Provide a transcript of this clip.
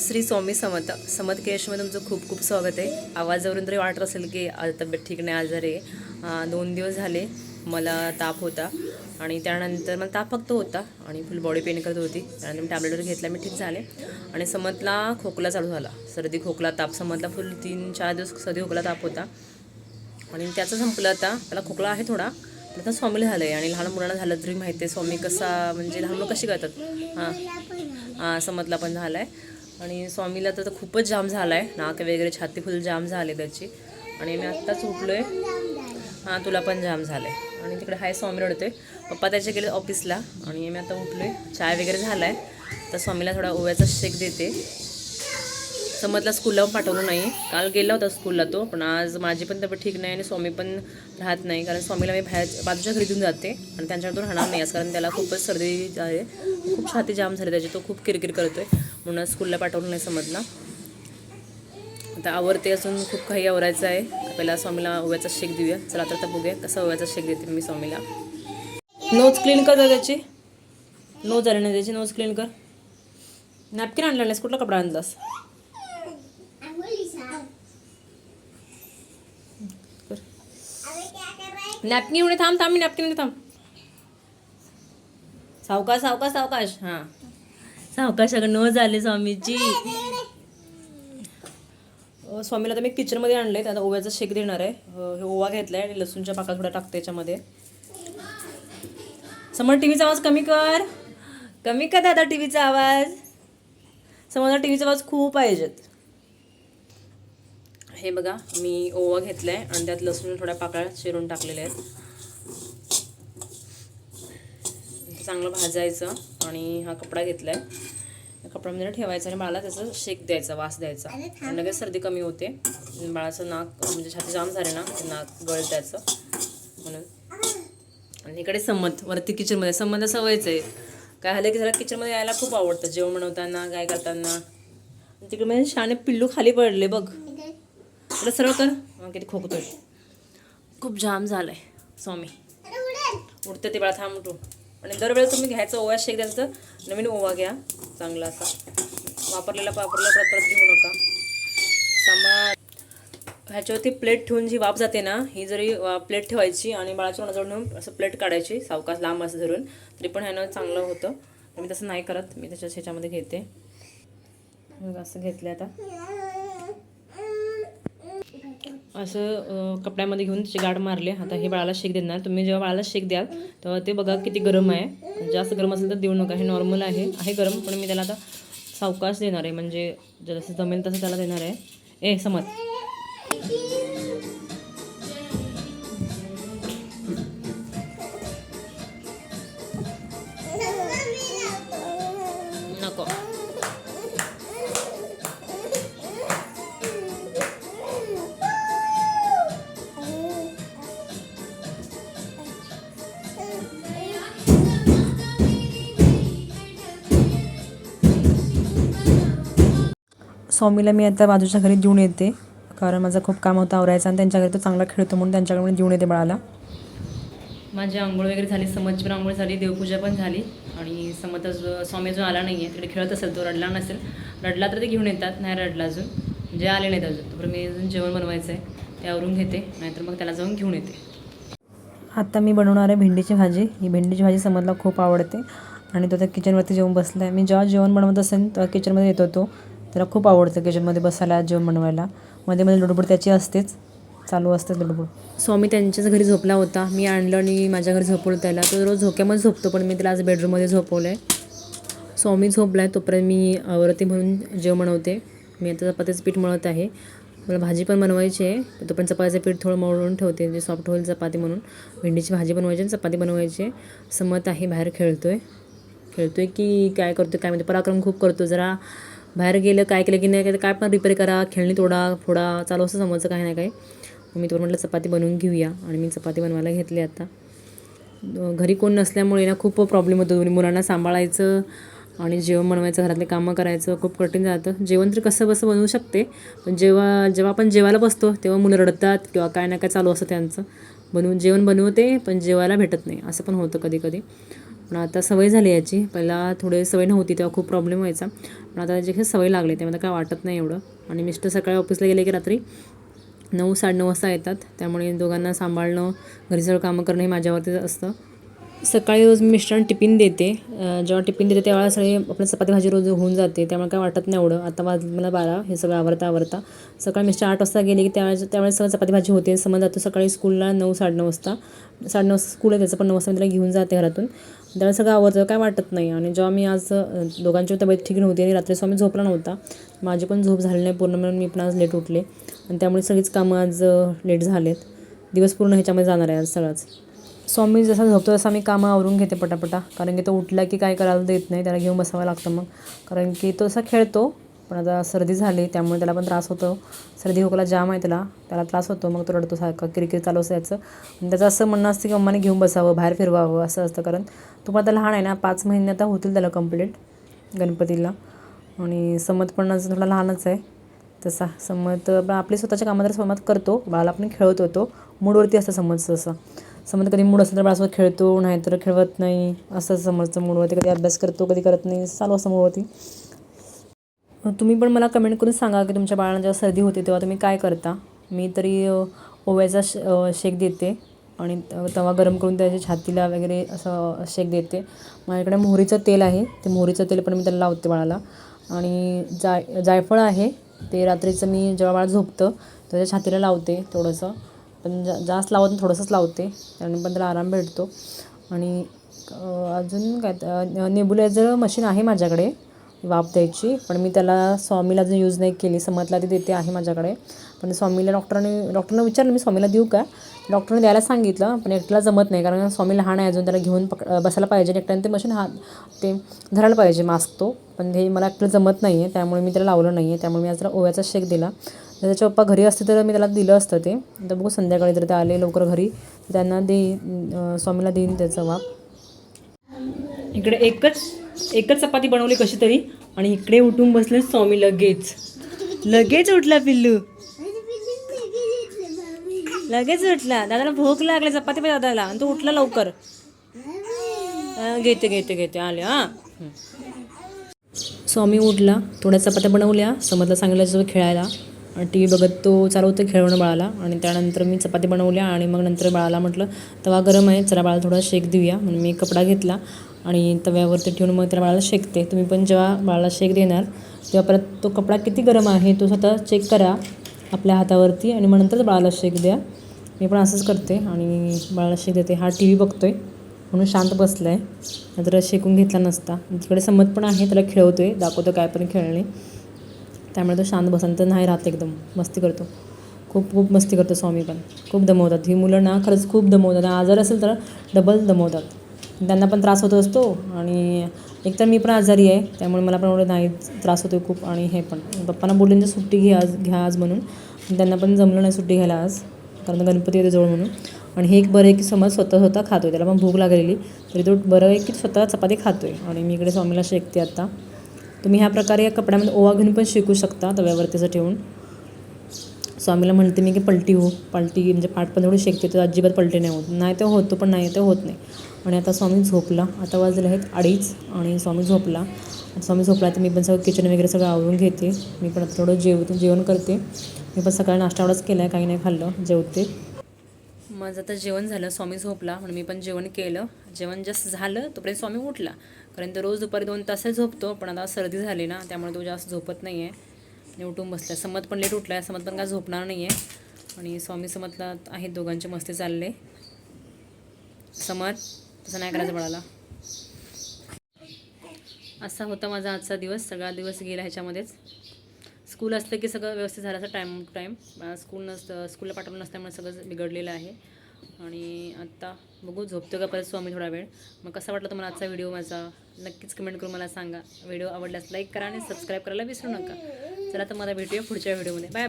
श्री स्वामी समत समत केशमध्ये तुमचं खूप खूप स्वागत आहे. आवाजावरून तरी वाटत असेल की आज तब्येत ठीक नाही आजार आहे दोन दिवस झाले. मला ताप होता आणि त्यानंतर मला ताप फक्त होता आणि फुल बॉडी पेन करत होती. त्यानंतर मी टॅब्लेट घेतला मी ठीक झाले. आणि समतला खोकला चालू झाला. सर्दी खोकला ताप समतला फुल तीन चार दिवस सर्दी खोकला ताप होता. आणि त्याचं संपलं आता. त्याला खोकला आहे थोडा. आता स्वामीला झालं आहे आणि लहान मुलांना झालं तरी माहिती आहे. स्वामी कसा म्हणजे लहान मुलं कशी करतात? हां. हां समतला पण झाला आहे आणि स्वामीला तर खूपच जाम झाला आहे नाक वगैरे छाती फुल जाम झाले त्याची. आणि मी आत्ताच उठलो आहे हां तुला पण जाम झालं आहे आणि तिकडे हाय स्वामी रडतोय. पप्पा त्याचे गेले ऑफिसला. आणि मी आता उठलो आहे चाय वगैरे झाला आहे तर स्वामीला थोडा ओव्याचा शेक देते. समजला स्कूलला पाठवलं नाही काल गेला होता स्कूलला तो पण आज माझी पण तब्येत ठीक नाही आणि स्वामी पण राहत नाही. कारण स्वामीला मी बाहेर बाजूच्या घरी देऊन जाते. आणि त्यांच्याकडून राहणार नाही. आज कारण त्याला खूपच सर्दी आहे. खूप छाती जाम झाली त्याची. तो खूप किरकिर आहे म्हणून स्कूलला पाठवलं नाही समजलं. आता आवरते असून खूप काही आवरायचं आहे. पहिला स्वामीला ओव्याचा शेक देऊया. चला आता आता बघूया कसा ओव्याचा शेक देते मी स्वामीला. नोज क्लीन कर त्याची. नोज आले नाही त्याची. नोज क्लीन कर. नॅपकिन आणला नाहीस? कुठला कपडा आणलास? नॅपकिन एवढे थांब थांब मी नॅपकिन थांब. सावकाश सावकाश सावकाश. हां. सावकाशाकडे न झाले स्वामीची स्वामीला आता मी किचनमध्ये आणलं आहे आता ओव्याचा शेक देणार आहे. हे ओवा घेतला आहे आणि लसूणच्या पाका थोडा टाकते याच्यामध्ये. समोर टी व्हीचा आवाज कमी कर. कमी कर दादा टी व्हीचा आवाज. समोर टी व्हीचा आवाज खूप पाहिजेत. हे बघा मी ओवा घेतला आहे आणि त्यात लसूण थोड्या पाकळ्या चिरून टाकलेल्या आहेत ते चांगलं भाजायचं आणि हा कपडा घेतला आहे कपड्यामध्ये ठेवायचा आणि बाळाला त्याचं शेक द्यायचा वास द्यायचा. आणि लगेच सर्दी कमी होते. बाळाचं नाक म्हणजे छाती जाम झाले ना ते नाक गळ त्याचं म्हणून. आणि इकडे संमत वरती किचनमध्ये संमत सवयच आहे काय झालं की जरा किचनमध्ये यायला खूप आवडतं. जेवण बनवताना काय करताना तिकडे म्हणजे शाणे पिल्लू खाली पडले बघ. तुला सर्व कर. किती खोकतोय. खूप जाम झालाय. स्वामी. उठते ते बाळा थांब तू आणि दरवेळेस तुम्ही घ्यायचं ओवा शेक द्यायचं तर नवीन ओवा घ्या चांगला असा. वापरलेला वापरला परत परत घेऊ नका. सामा ह्याच्यावरती प्लेट ठेवून जी वाफ जाते ना ही जरी वा- प्लेट ठेवायची आणि बाळाच्या मनाजवळ नेऊन असं प्लेट काढायची सावकाश लांब असं धरून तरी पण ह्यानं चांगलं होतं. मी तसं नाही करत मी त्याच्या ह्याच्यामध्ये घेते. मग असं घेतलं आता. असं कपड्यामध्ये घेऊन त्याचे गाठ मारले. आता हे बाळाला शेक देणार. तुम्ही जेव्हा बाळाला शेक द्याल तेव्हा ते बघा किती गरम आहे. जास्त गरम असेल तर देऊ नका. हे नॉर्मल आहे. आहे गरम पण मी त्याला आता सावकाश देणार आहे. म्हणजे जसं जमेल तसं त्याला देणार आहे. ए समज. स्वामीला मी आता बाजूच्या घरी देऊन येते. कारण माझं खूप काम होतं आवरायचं आणि त्यांच्या घरी तो चांगला खेळतो म्हणून त्यांच्याकडे मी देऊन येते बाळाला. माझी आंघोळ वगैरे झाली समजची पण आंघोळ झाली देवपूजा पण झाली. आणि समज जो स्वामी जो आला नाही आहे तिकडे खेळत असेल तो रडला नसेल. रडला तर ते घेऊन येतात नाही रडला अजून. जे आले नाहीत अजून. तर मी अजून जेवण बनवायचं आहे ते आवरून घेते. नाहीतर मग त्याला जाऊन घेऊन येते. आता मी बनवणार आहे भेंडीची भाजी. ही भेंडीची भाजी समजला खूप आवडते. आणि तो त्या किचनवरती जेवण बसला आहे मी जेव्हा जेवण बनवत असेल तेव्हा किचनमध्ये येतो तो त्याला खूप आवडतं किचनमध्ये बसायला जेवण बनवायला. मध्ये मध्ये लुडबुड त्याची असतेच. चालू असते लुडबुड. स्वामी त्यांच्याच घरी झोपला होता. मी आणलं आणि माझ्या घरी झोपवलं त्याला. तो रोज झोक्यामध्ये झोपतो पण मी त्याला आज बेडरूममध्ये झोपवलं आहे स्वामी झोपला आहे तोपर्यंत मी आवरती म्हणून जेवण बनवते. मी आता चपातीचं पीठ मळत आहे. मला भाजी पण बनवायची आहे. तोपर्यंत चपातीचं पीठ थोडं मळून ठेवते. म्हणजे सॉफ्ट होईल चपाती म्हणून. भेंडीची भाजी बनवायची आणि चपाती बनवायची आहे. समत आहे बाहेर खेळतो आहे खेळतो आहे की काय करतो काय म्हणजे पराक्रम खूप करतो. जरा बाहेर गेलं काय केलं की नाही काय पण रिपेअर करा खेळणी तोडा फोडा चालू असं समजतं काय नाही काय मी तो म्हटलं चपाती बनवून घेऊया. आणि मी चपाती बनवायला घेतली आता. घरी कोण नसल्यामुळे ना खूप प्रॉब्लेम होतो. दोन्ही मुलांना सांभाळायचं आणि जेवण बनवायचं घरातले कामं करायचं खूप कठीण जातं. जेवण तर कसं बसं बनवू शकते पण जेव्हा जेव्हा आपण जेवायला बसतो तेव्हा मुलं रडतात किंवा काय ना काय चालू असतं त्यांचं. बनवून जेवण बनवते पण जेवायला भेटत नाही. असं पण होतं कधी कधी. पण आता सवय झाली याची. पहिला थोडे सवय नव्हती तेव्हा खूप प्रॉब्लेम व्हायचा. पण आता त्याची काही सवय लागली त्यामध्ये काय वाटत नाही एवढं. आणि मिस्टर सकाळी ऑफिसला गेले की रात्री नऊ साडेनऊ वाजता येतात. त्यामुळे दोघांना सांभाळणं घरी सगळं कामं करणं हे माझ्यावरतीच असतं. सकाळी रोज मी मिस्टरांना टिफिन देते. जेव्हा टिफिन देते तेव्हा सगळे आपलं चपाती भाजी रोज होऊन जाते. त्यामुळे काय वाटत नाही एवढं. आता वाज मला बारा हे सगळं आवरता आवरता. सकाळी मिस्टर आठ वाजता गेले की त्यावेळेस त्यावेळेस सगळं चपाती भाजी होते. समज जातो सकाळी स्कूलला नऊ साडेनऊ वाजता. साडेनऊ वाजता स्कूल आहे त्याचं पण नऊ वाजता मी त्याला घेऊन जाते घरातून. त्याला सगळं आवडतं काय वाटत नाही. आणि जेव्हा मी आज दोघांची तब्येत ठीक नव्हती आणि रात्री स्वामी झोपला नव्हता माझी पण झोप झाली नाही पूर्ण म्हणून मी पण आज लेट उठले. आणि त्यामुळे सगळीच कामं आज लेट झालेत. दिवस पूर्ण ह्याच्यामध्ये जाणार आहे आज सगळाच. स्वामी जसा झोपतो तसा मी कामं आवरून घेते पटापटा. कारण की तो उठला की काय करायला देत नाही त्याला घेऊन बसावं लागतं मग. कारण की तो असा खेळतो पण आता सर्दी झाली त्यामुळे त्याला पण त्रास होतो. सर्दी खोकला जाम आहे त्याला. त्याला त्रास होतो मग तो रडतो सारखा किरकिर चालू असं त्याचं आणि त्याचं असं म्हणणं असतं की अम्माने घेऊन बसावं बाहेर फिरवावं असं असतं. कारण तो पण आता लहान आहे ना पाच महिने आता होतील त्याला कंप्लीट गणपतीला. आणि समत पण थोडा लहानच आहे. तसा समत आपली स्वतःच्या कामात समत करतो बाळाला आपण खेळत होतो. मूडवरती असतं समजचं असं समज कधी मूड असेल तर बाळासोबत खेळतो नाहीतर खेळवत नाही. असं समजतं मूडवरती कधी अभ्यास करतो कधी करत नाही. चालू असतं मूडवरती. तुम्ही पण मला कमेंट करून सांगा की तुमच्या बाळांना जेव्हा सर्दी होते तेव्हा तुम्ही काय करता? मी तरी ओव्याचा श शेक देते आणि तवा गरम करून त्याच्या छातीला वगैरे असं शेक देते. माझ्याकडे मोहरीचं तेल आहे. ते मोहरीचं तेल पण मी त्याला लावते बाळाला. आणि जाय जायफळ आहे. ते रात्रीचं मी जेव्हा बाळ झोपतं त्याच्या छातीला लावते थोडंसं. पण जा जास्त लावत थोडंसंच लावते. त्याने पण त्याला आराम भेटतो. आणि अजून काय नेबुलायझर मशीन आहे माझ्याकडे. वाफ द्यायची. पण मी त्याला स्वामीला अजून यूज नाही केली समतला ती देते आहे माझ्याकडे. पण स्वामीला डॉक्टरांनी डॉक्टरनं विचारलं मी स्वामीला देऊ का? डॉक्टरने द्यायला सांगितलं पण एकट्याला जमत नाही. कारण स्वामी लहान आहे अजून त्याला घेऊन पक बसायला पाहिजे. आणि एकट्याने ते मशीन हात ते धरायला पाहिजे मास्क तो. पण हे मला एकटं जमत नाही आहे त्यामुळे मी त्याला लावलं नाही आहे त्यामुळे मी आज त्याला ओव्याचा शेक दिला. जर त्याच्या पप्पा घरी असते तर मी त्याला दिलं असतं ते. तर बघू संध्याकाळी जर ते आले लवकर घरी त्यांना दे स्वामीला देईन त्याचा वाप इकडे एकच एकच चपाती बनवली कशी तरी? आणि इकडे उठून बसले स्वामी लगेच. लगेच उठला पिल्लू. लगेच उठला. दादाला भूक लागली चपाती पाहिजे दादाला. आणि तो उठला लवकर. घेते घेते घेते. आले हां. स्वामी उठला. थोड्या चपात्या बनवल्या. समजला सांगितलं जसं खेळायला. आणि टी व्ही बघत तो चालवतं खेळवणं बाळाला. आणि त्यानंतर मी चपाती बनवल्या आणि मग नंतर बाळाला म्हटलं तवा गरम आहे. चला बाळाला थोडा शेक देऊया. म्हणून मी कपडा घेतला. आणि तव्यावरती ठेवून मग त्या बाळाला शेकते तुम्ही पण जेव्हा बाळाला शेक देणार तेव्हा परत तो कपडा किती गरम आहे तो स्वतः चेक करा आपल्या हातावरती आणि मग नंतरच बाळाला शेक द्या. मी पण असंच करते आणि बाळाला शेक देते. हा टी व्ही बघतो आहे म्हणून शांत बसला आहे नाहीतर शेकून घेतला नसता. तिकडे संमत पण आहे त्याला खेळवतो आहे दाखवतो काय पण खेळणे. त्यामुळे तो शांत बसन तर नाही राहत एकदम. मस्ती करतो. खूप खूप मस्ती करतो स्वामी पण. खूप दमवतात. ही मुलं ना खरंच खूप दमवतात. आजार असेल तर डबल दमवतात. त्यांना पण त्रास होत असतो आणि एकतर मी पण आजारी आहे त्यामुळे मला पण एवढं नाही त्रास होतो खूप आणि हे पण. पप्पांना बोलले तर सुट्टी घ्या आज घ्या आज म्हणून. त्यांना पण जमलं नाही सुट्टी घ्यायला आज कारण गणपती येते जवळ म्हणून. आणि हे एक बरं आहे की समज स्वतः स्वतः खातो आहे त्याला पण भूक लागलेली तरी तो बरं आहे की स्वतः चपाती खातो आहे आणि मी इकडे स्वामीला शेकते आता. तुम्ही ह्या प्रकारे या कपड्यामध्ये ओवा घेऊन पण शिकू शकता तव्यावरतीचं ठेवून. स्वामीला म्हणते मी की पलटी हो पलटी म्हणजे पाठ पण एवढी शेकते तर अजिबात पलटी नाही होत. नाही तर होतो पण नाही तर होत नाही. आणि आता स्वामी झोपला. आता वाजले आहेत अडीच आणि स्वामी झोपला. स्वामी झोपला तर मी पण सगळं किचन वगैरे सगळं आवरून घेते. मी पण आता थोडं जेवते जेवण करते. मी पण सकाळी नाश्ता एवढाच केला आहे काही नाही खाल्लं जेवते. माझं आता जेवण झालं स्वामी झोपला म्हणून मी पण जेवण केलं. जेवण जस्ट झालं तोपर्यंत स्वामी उठला. कारण तो रोज दुपारी दोन तास झोपतो पण आता सर्दी झाली ना त्यामुळे तो जास्त झोपत नाही आहे आणि उठून बसला समत पण लेट उठला आहे समत पण काय झोपणार नाही आहे आणि स्वामी समतला आहेत दोघांचे मस्ती चालले. समत? तसं नाही करायचं बाळाला. असा होता माझा आजचा दिवस. सगळा दिवस गेला ह्याच्यामध्येच. स्कूल असलं की सगळं व्यवस्थित झालं असं टाईम टू टाईम स्कूल नसतं स्कूलला पाठवलं नसल्यामुळे सगळं बिघडलेलं आहे. आणि आत्ता बघू झोपतो का परत स्वामी थोडा वेळ? मग कसा वाटला तुम्हाला आजचा व्हिडिओ माझा? नक्कीच कमेंट करून मला सांगा. व्हिडिओ आवडल्यास लाईक करा आणि सबस्क्राईब करायला विसरू नका. चला तर मला भेटूया पुढच्या व्हिडिओमध्ये बाय